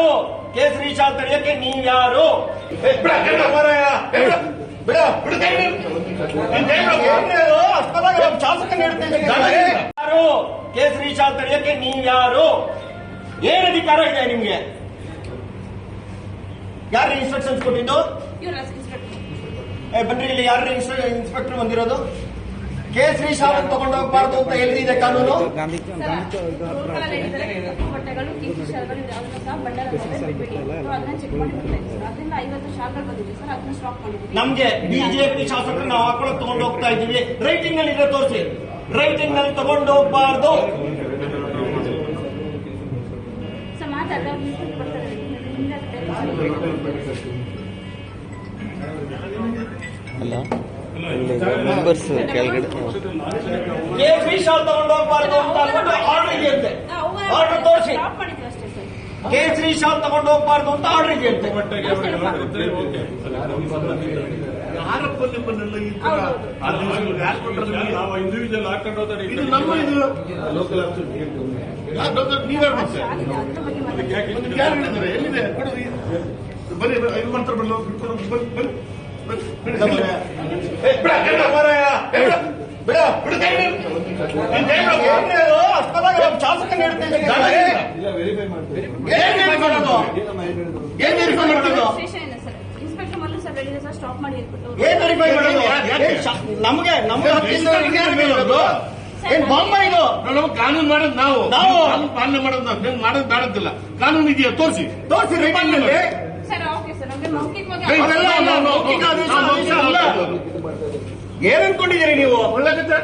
ಯಾರು? ಕೇಸರಿ ಶಾಲ್ ತಡೆಯಕ್ಕೆ ನೀವ್ ಯಾರು? ಶಾಸಕ ಯಾರು? ಕೇಸರಿ ಶಾಲ್ ತಡೆಯಕ್ಕೆ ನೀವ್ ಯಾರು? ಏನ್ ಅಧಿಕಾರ ಇದೆ ನಿಮ್ಗೆ? ಯಾರು ಇನ್ಸ್ಪೆಕ್ಷನ್ಸ್ ಕೊಟ್ಟಿದ್ದು? ಬನ್ರಿ ಇಲ್ಲಿ ಯಾರು ಇನ್ಸ್ಪೆಕ್ಟರ್ ಬಂದಿರೋದು? ಕೇಸರಿ ಶಾಲೆ ತಗೊಂಡು ಹೋಗಬಾರದು ಅಂತ ಶಾಲ್ಗಳು ಇದೆ ಕಾನೂನು? ಇದ್ದೀವಿ ನಮ್ಗೆ ಬಿಜೆಪಿ ಶಾಸಕರು ನಾವು ಹಾಕೊಳಕ್ ತಗೊಂಡು ಹೋಗ್ತಾ ಇದೀವಿ ರೈಟಿಂಗ್ನಲ್ಲಿ ಇದೆ ತೋರಿಸಿ. ರೈಟಿಂಗ್ನಲ್ಲಿ ತಗೊಂಡು ಹೋಗ್ಬಾರ್ದು. ಅಲ್ಲ ಮೆಂಬರ್ಸ್ ಕೆಳಗಡೆ ಕೇಸರಿ ಶಾಲ್ ತಗೊಂಡು ಹೋಗ್ಬಾರ್ದು ಅಂತ ಅಂದ್ಬಿಟ್ಟು ಆರ್ಡರ್ ಇದೆಯಂತೆ. ಆರ್ಡರ್ ತೋರಿಸಿ. ಸ್ಟಾಪ್ ಮಾಡಿದ್ದೀವಿ ಅಷ್ಟೇ ಸರ್ ಕೇಸರಿ ಶಾಲ್ ತಗೊಂಡು ಹೋಗ್ಬಾರ್ದು ಅಂತ ಆರ್ಡರ್ ಇದೆಯಂತೆ. ಯಾರಪ್ಪ ನಿಮ್ಮನ್ನೆಲ್ಲ ನಾವು ಇಂಡಿವಿಜುವಲ್ ಹಾಕೊಂಡು ಹೋದ್ರೆ ಇದು ನಮ್ಮ ಇದು ಹೇಳಿದ್ದಾರೆ ಎಲ್ಲಿದೆ ಕೊಡು ಈ- ಬನ್ನಿ ಮಾಡ್ತಾರೆ ಬನ್ನಿ. ಶಾಸಕ ಏನ್ ನಮ್ಗೆ ನಮ್ಗೆ ಬಾಂಬ ಇದು ನಾವು ಕಾನೂನು ಮಾಡೋದು ನಾವು ನಾವು. ಪಾಲನೆ ಮಾಡೋದು ನಾವು ಮಾಡೋದು ಬೇಡದಿಲ್ಲ ಕಾನೂನು ಇದೆಯಾ ತೋರಿಸಿ ತೋರಿಸಿ ರೈಟಿಂಗ್ ಏನ್ ನೀವು ಒಳ್ಳೆ ಹೇಳ್ರಿ?